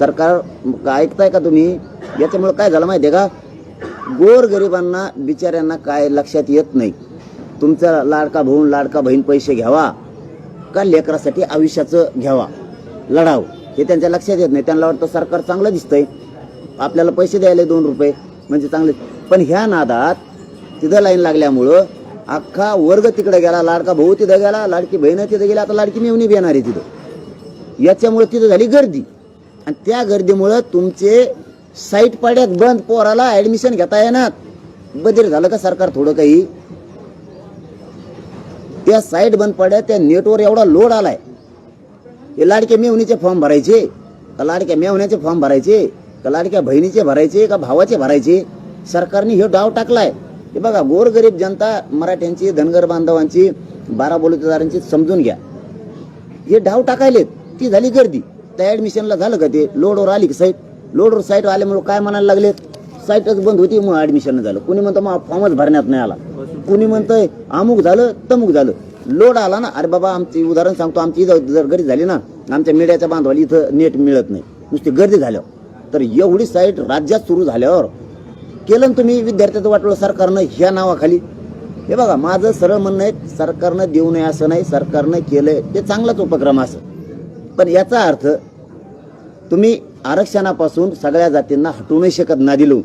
सरकार ऐकताय का तुम्ही? याच्यामुळे काय झालं माहिती आहे का गोरगरिबांना बिचाऱ्यांना काय लक्षात येत नाही. तुमचा लाडका भाऊन लाडका बहीण पैसे घ्यावा का लेकरासाठी आयुष्याचं घ्यावा? लढाव. हे त्यांच्या लक्षात येत नाही. त्यांना वाटतं सरकार चांगलं दिसतंय. आपल्याला पैसे द्यायला दोन रुपये म्हणजे चांगले. पण ह्या नादात तिथं लाईन लागल्यामुळं अख्खा वर्ग तिकडे गेला लाडका भाऊ तिथं गेला लाडकी बहीण तिथं गेली आता लाडकी मेवणी बी येणार आहे तिथं. याच्यामुळे तिथं झाली गर्दी. आणि त्या गर्दीमुळं तुमचे साईट पाड्यात बंद पोराला ॲडमिशन घेता येणार. बदल झालं का सरकार थोडं काही? त्या साईट बंद पड्या त्या नेटवर एवढा लोड आलाय. हे लाडक्या मेवणीचे फॉर्म भरायचे. का लाडक्या मेवण्याचे फॉर्म भरायचे? का लाडक्या बहिणीचे भरायचे? का भावाचे भरायचे? सरकारने हे डाव टाकलाय. हे बघा गोरगरीब जनता मराठ्यांची धनगर बांधवांची बारा बलुतेदारांची समजून घ्या. हे डाव टाकायलेत. ती झाली गर्दी. त्या ऍडमिशनला झालं का ते? लोडवर आली की साईट? लोडवर साईट आल्यामुळे काय म्हणायला लागलेत? साईटच बंद होती मग ऍडमिशन झालं. कुणी म्हणतं मग फॉर्मच भरण्यात नाही आला. कुणी म्हणतंय अमुक झालं तमुक झालं. लोड आला ना अरे बाबा आमची उदाहरण सांगतो आमची इथं जर गर्दी झाली ना आमच्या मीडियाच्या बांधवाली इथं नेट मिळत नाही. नुसती गर्दी झाल्यावर. तर एवढी साईट राज्यात सुरू झाल्यावर केलं ना तुम्ही विद्यार्थ्याचं वाटलं सरकारनं ह्या नावाखाली. हे बघा माझं सरळ म्हणणं आहे सरकारनं देऊ नये असं नाही सरकारनं केलंय ते चांगलाच उपक्रम असं. पण याचा अर्थ तुम्ही आरक्षणापासून सगळ्या जातींना हटवू नाही शकत ना दिलू